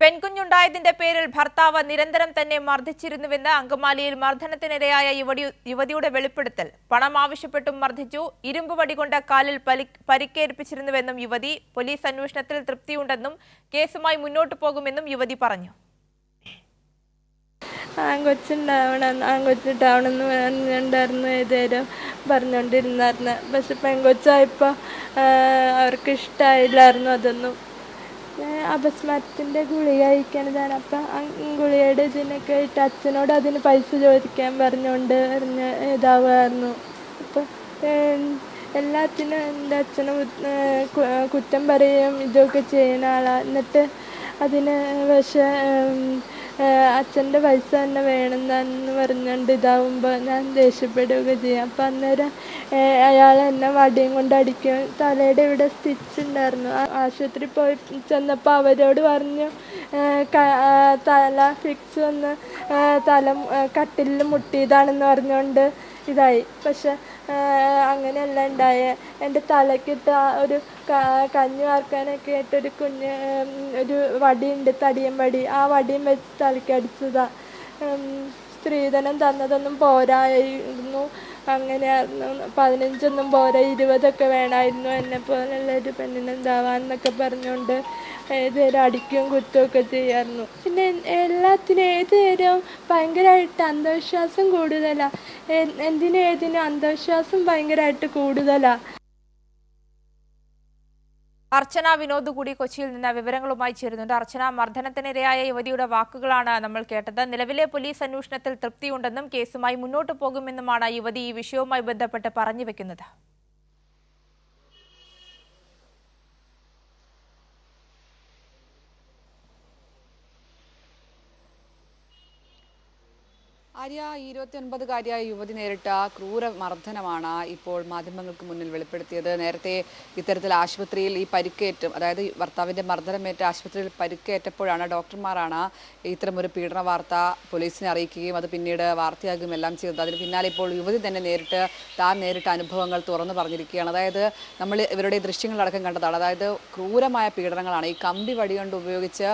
പെൺകുഞ്ഞുണ്ടായതിന്റെ പേരിൽ ഭർത്താവ് നിരന്തരം തന്നെ മർദ്ദിച്ചിരുന്നുവെന്ന് അങ്കമാലിയിൽ മർദ്ദനത്തിനിരയായ യുവതി യുവതിയുടെ വെളിപ്പെടുത്തൽ. പണം ആവശ്യപ്പെട്ടും മർദ്ദിച്ചു. ഇരുമ്പ് വടികൊണ്ട് കാലിൽ പലി- പരിക്കേൽപ്പിച്ചിരുന്നുവെന്നും യുവതി പോലീസ് അന്വേഷണത്തിൽ തൃപ്തിയുണ്ടെന്നും കേസുമായി മുന്നോട്ടു പോകുമെന്നും യുവതി പറഞ്ഞു. ആൺകൊച്ചുണ്ടാവണം ആൺകൊച്ചുണ്ടാവണമെന്ന് പറഞ്ഞിട്ടുണ്ടായിരുന്നു ഏതേലും പറഞ്ഞുകൊണ്ടിരുന്നായിരുന്നു. പക്ഷെ പെൺകൊച്ചായപ്പോൾ അവർക്ക് ഇഷ്ടമായില്ലായിരുന്നു അതൊന്നും. അപസ്മാരത്തിന്റെ ഗുളിക കഴിക്കണതാണ് അപ്പം ഗുളികയുടെ ഇതിനൊക്കെ ആയിട്ട് അച്ഛനോട് അതിന് പൈസ ചോദിക്കാൻ പറഞ്ഞുകൊണ്ട് പറഞ്ഞ് ഇതാവുമായിരുന്നു അപ്പം എല്ലാത്തിനും എന്റെ അച്ഛനും കുറ്റം പറയുകയും ഇതൊക്കെ ചെയ്യുന്ന ആളാണ് എന്നിട്ട് അതിന് പക്ഷേ അച്ഛന്റെ പൈസ തന്നെ വേണമെന്നു പറഞ്ഞുകൊണ്ട് ഇതാവുമ്പോൾ ഞാൻ ദേഷ്യപ്പെടുകയൊക്കെ ചെയ്യും. അപ്പം അന്നേരം അയാൾ എന്നെ വടിയും കൊണ്ട് അടിക്കും. തലയുടെ ഇവിടെ സ്റ്റിച്ച് ഉണ്ടായിരുന്നു. ആശുപത്രി പോയി ചെന്നപ്പോൾ അവരോട് പറഞ്ഞു തല ഫിക്സ് വന്ന് തല കട്ടിലിൽ മുട്ടിയതാണെന്ന് പറഞ്ഞുകൊണ്ട് ഇതായി. പക്ഷെ അങ്ങനെയല്ല ഉണ്ടായ. എന്റെ തലക്കിട്ട് ഒരു കഞ്ഞി വാർക്കാനൊക്കെ ആയിട്ടൊരു കുഞ്ഞ് ഒരു വടിയുണ്ട് തടിയൻ വടി. ആ വടിയും വെച്ച് തലക്കടിച്ചതാണ് സ്ത്രീധനം തന്നതൊന്നും പോരായിരുന്നു. അങ്ങനെയായിരുന്നു. പതിനഞ്ചൊന്നും പോരാ ഇരുപതൊക്കെ വേണമായിരുന്നു എന്നെ പോലുള്ള ഒരു പെണ്ണിനെന്താവാന്നൊക്കെ പറഞ്ഞുകൊണ്ട് ഏതുനേരം അടിക്കുകയും കുത്തുകയൊക്കെ ചെയ്യായിരുന്നു. പിന്നെ എല്ലാത്തിനും ഏത് നേരവും ഭയങ്കരമായിട്ട് അന്ധവിശ്വാസം കൂടുതലാണ് എന്തിനും ഏതിനും അന്ധവിശ്വാസം ഭയങ്കരമായിട്ട് കൂടുതലാണ് അർച്ചന വിനോദ് കൂടി കൊച്ചിയിൽ നിന്ന് വിവരങ്ങളുമായി ചേരുന്നുണ്ട്. അർച്ചന മർദ്ദനത്തിനിരയായ യുവതിയുടെ വാക്കുകളാണ് നമ്മൾ കേട്ടത്. നിലവിലെ പോലീസ് അന്വേഷണത്തിൽ തൃപ്തിയുണ്ടെന്നും കേസുമായി മുന്നോട്ടു പോകുമെന്നുമാണ് യുവതി ഈ വിഷയവുമായി ബന്ധപ്പെട്ട് പറഞ്ഞു വെക്കുന്നത്. ആര്യ ഇരുപത്തി ഒൻപതുകാരിയായ യുവതി നേരിട്ട ക്രൂര മർദ്ദനമാണ് ഇപ്പോൾ മാധ്യമങ്ങൾക്ക് മുന്നിൽ വെളിപ്പെടുത്തിയത്. നേരത്തെ ഇത്തരത്തിൽ ആശുപത്രിയിൽ ഈ പരിക്കേറ്റും അതായത് ഭർത്താവിന്റെ മർദ്ദനമേറ്റ ആശുപത്രിയിൽ പരിക്കേറ്റപ്പോഴാണ് ഡോക്ടർമാരാണ് ഇത്തരമൊരു പീഡന വാർത്ത പോലീസിനെ അറിയിക്കുകയും അത് പിന്നീട് വാർത്തയാകുകയും എല്ലാം ചെയ്തത്. അതിന് പിന്നാലെ ഇപ്പോൾ യുവതി തന്നെ നേരിട്ട് താൻ നേരിട്ട അനുഭവങ്ങൾ തുറന്നു പറഞ്ഞിരിക്കുകയാണ്. അതായത് നമ്മൾ ഇവരുടെ ദൃശ്യങ്ങളടക്കം കണ്ടതാണ്. അതായത് ക്രൂരമായ പീഡനങ്ങളാണ്. ഈ കമ്പി വടി കൊണ്ട് ഉപയോഗിച്ച്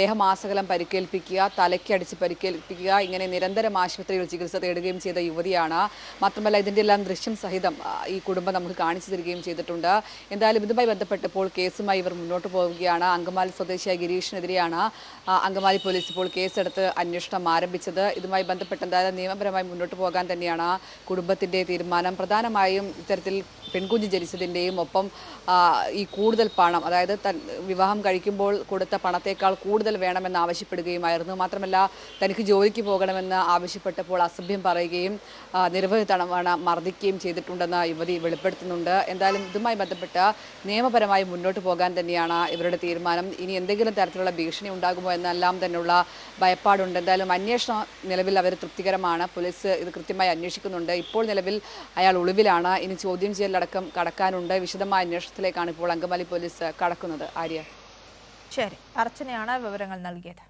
ദേഹമാസകലം പരിക്കേൽപ്പിക്കുക തലയ്ക്കടിച്ച് പരിക്കേൽപ്പിക്കുക ഇങ്ങനെ നിരന്തരം ആശുപത്രിയിൽ ചികിത്സ തേടുകയും ചെയ്ത യുവതിയാണ്. മാത്രമല്ല ഇതിന്റെ എല്ലാം ദൃശ്യം സഹിതം ഈ കുടുംബം നമുക്ക് കാണിച്ചു തരികയും ചെയ്തിട്ടുണ്ട്. എന്തായാലും ഇതുമായി ബന്ധപ്പെട്ടപ്പോൾ കേസുമായി ഇവർ മുന്നോട്ട് പോവുകയാണ്. അങ്കമാലി സ്വദേശിയായ ഗിരീഷിനെതിരെയാണ് അങ്കമാലി പോലീസ് ഇപ്പോൾ കേസെടുത്ത് അന്വേഷണം ആരംഭിച്ചത്. ഇതുമായി ബന്ധപ്പെട്ട് എന്തായാലും നിയമപരമായി മുന്നോട്ട് പോകാൻ തന്നെയാണ് കുടുംബത്തിന്റെ തീരുമാനം. പ്രധാനമായും ഇത്തരത്തിൽ പെൺകുഞ്ഞ് ജനിച്ചതിന്റെയും ഒപ്പം ഈ കൂടുതൽ പണം അതായത് വിവാഹം കഴിക്കുമ്പോൾ കൊടുത്ത പണത്തേക്കാൾ കൂടുതൽ വേണമെന്ന് ആവശ്യപ്പെടുകയുമായിരുന്നു. മാത്രമല്ല തനിക്ക് ജോലിക്ക് പോകണമെന്ന് ആവശ്യപ്പെട്ടപ്പോൾ അസഭ്യം പറയുകയും നിരവധി തവണ മർദ്ദിക്കുകയും ചെയ്തിട്ടുണ്ടെന്ന് യുവതി വെളിപ്പെടുത്തുന്നുണ്ട്. എന്തായാലും ഇതുമായി ബന്ധപ്പെട്ട് നിയമപരമായി മുന്നോട്ട് പോകാൻ തന്നെയാണ് ഇവരുടെ തീരുമാനം. ഇനി എന്തെങ്കിലും തരത്തിലുള്ള ഭീഷണി ഉണ്ടാകുമോ എന്നെല്ലാം തന്നെയുള്ള ഭയപ്പാടുണ്ട്. എന്തായാലും അന്വേഷണം നിലവിൽ അവർ തൃപ്തികരമാണ്. പോലീസ് ഇത് കൃത്യമായി അന്വേഷിക്കുന്നുണ്ട്. ഇപ്പോൾ നിലവിൽ അയാൾ ഒളിവിലാണ്. ഇനി ചോദ്യം ചെയ്യലടക്കം കടക്കാനുണ്ട്. വിശദമായ അന്വേഷണത്തിലേക്കാണ് ഇപ്പോൾ അങ്കമാലി പോലീസ് കടക്കുന്നത്. ആര്യ. ശരി. അർച്ചനയാണ് വിവരങ്ങൾ നൽകിയത്.